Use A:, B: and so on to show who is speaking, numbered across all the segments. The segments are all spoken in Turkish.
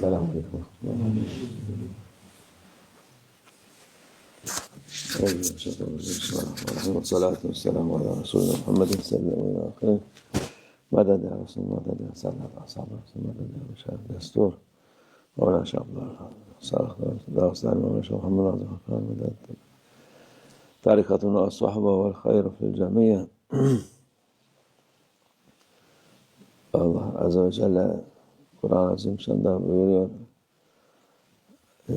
A: السلام عليكم والصلاة والسلام على رسولنا محمد صلى الله عليه وسلم. مدد يا رسول مدد يا سلام أصحاب رسول مدد يا مشاهد دستور ولا شاء الله. صالح الله وسلم. ومشى محمد عز وجل مدد طريقتنا الصحبة والخير في الجميع. Azze ve Celle Kur'an-ı Azimşan'da buyuruyor. Ee,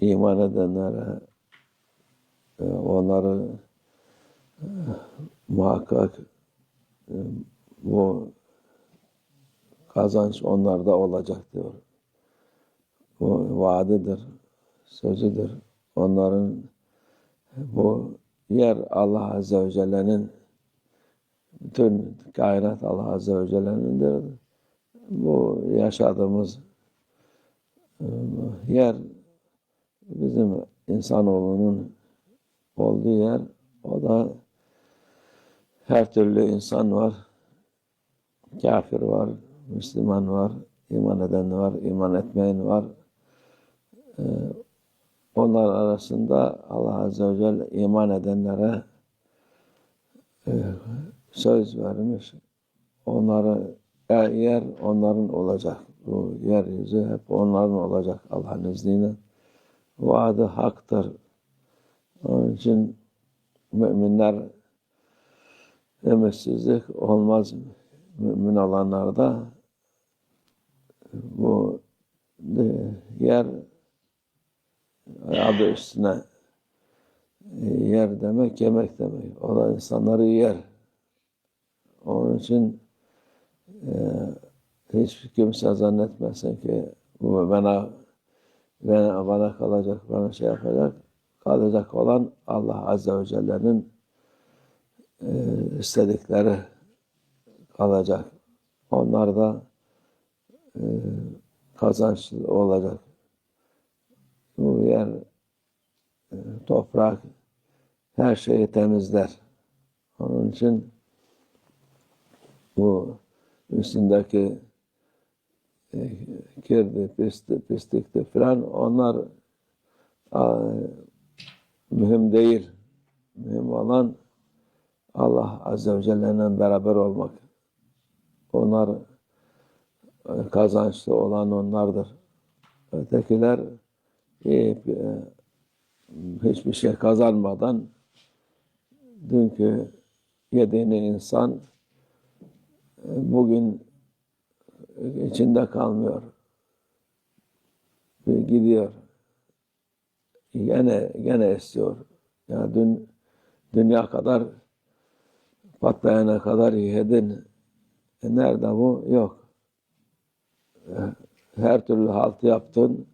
A: iman edenlere e, onları e, muhakkak e, bu kazanç onlarda olacak diyor. Bu vaadidir, sözüdür. Onların bu yer Allah Azze ve Celle'nin bütün kainat Allah Azze ve Celle'nindir. Bu yaşadığımız e, yer bizim insanoğlunun olduğu yer. O da her türlü insan var. Kafir var, Müslüman var, iman eden var, iman etmeyen var. E, onlar arasında Allah Azze ve Celle iman edenlere e, söz vermiş. Onları yer onların olacak. Bu yeryüzü hep onların olacak Allah'ın izniyle. Vaadi haktır. Onun için müminler ümitsizlik olmaz. Mümin olanlarda bu yer adı üstüne yer demek yemek demek. O da insanları yer. Onun için hiç kimse zannetmesin ki bu bana, bana, bana kalacak, bana şey yapacak. Kalacak olan Allah Azze ve Celle'nin e, istedikleri kalacak. Onlar da e, kazançlı olacak. Bu yer, e, toprak, her şeyi temizler. Onun için bu üstündeki e, kirdi, pisti, pislikti filan onlar a, mühim değil. Mühim olan Allah Azze ve Celle'nin beraber olmak. Onlar e, kazançlı olan onlardır. Ötekiler e, hiçbir şey kazanmadan dünkü yediğini insan bugün içinde kalmıyor. Gidiyor. Gene gene istiyor. Ya dün dünya kadar patlayana kadar yedin. E nerede bu? Yok. Her türlü halt yaptın.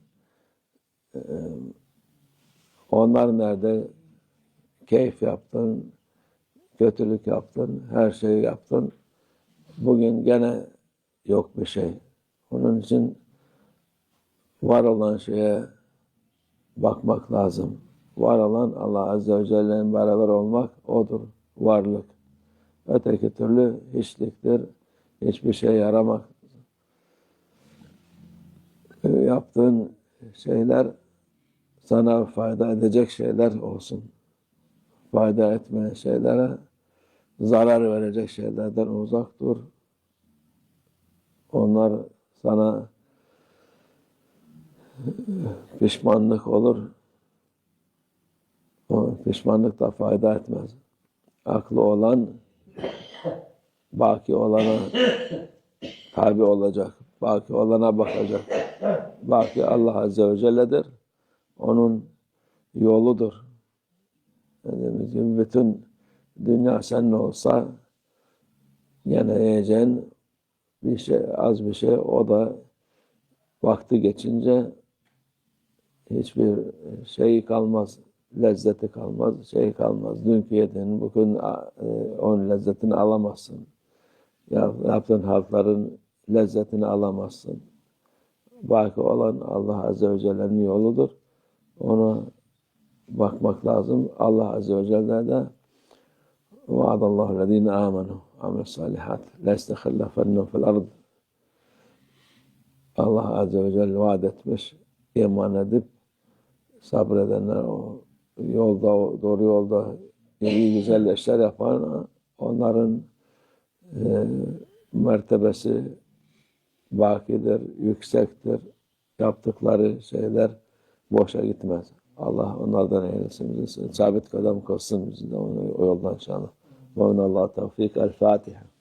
A: Onlar nerede? Keyif yaptın, kötülük yaptın, her şeyi yaptın. Bugün gene yok bir şey. Onun için var olan şeye bakmak lazım. Var olan Allah Azze ve Celle'nin beraber olmak odur. Varlık. Öteki türlü hiçliktir. Hiçbir şey yaramak. Yaptığın şeyler sana fayda edecek şeyler olsun. Fayda etmeyen şeylere zarar verecek şeylerden uzak dur. Onlar sana pişmanlık olur. O pişmanlık da fayda etmez. Aklı olan baki olana tabi olacak. Baki olana bakacak. Baki Allah Azze ve Celle'dir. Onun yoludur. Dediğimiz gibi bütün dünya senin olsa yine yiyeceğin bir şey, az bir şey o da vakti geçince hiçbir şey kalmaz, lezzeti kalmaz, şey kalmaz. Dünkü yediğin bugün onun lezzetini alamazsın. Ya, yaptığın halkların lezzetini alamazsın. Baki olan Allah Azze ve Celle'nin yoludur. Ona bakmak lazım. Allah Azze ve Celle de وعد الله الذين آمنوا وعملوا الصالحات لا يستخلفنهم في الأرض Allah Azze ve Celle vaat etmiş. iman edip sabredenler o yolda, o doğru yolda iyi güzel işler yapan onların e, mertebesi bakidir, yüksektir. Yaptıkları şeyler boşa gitmez. Allah onlardan eylesin bizi. Sabit kadem kılsın bizi de o yoldan inşallah. Ve Allah tevfik. El Fatiha.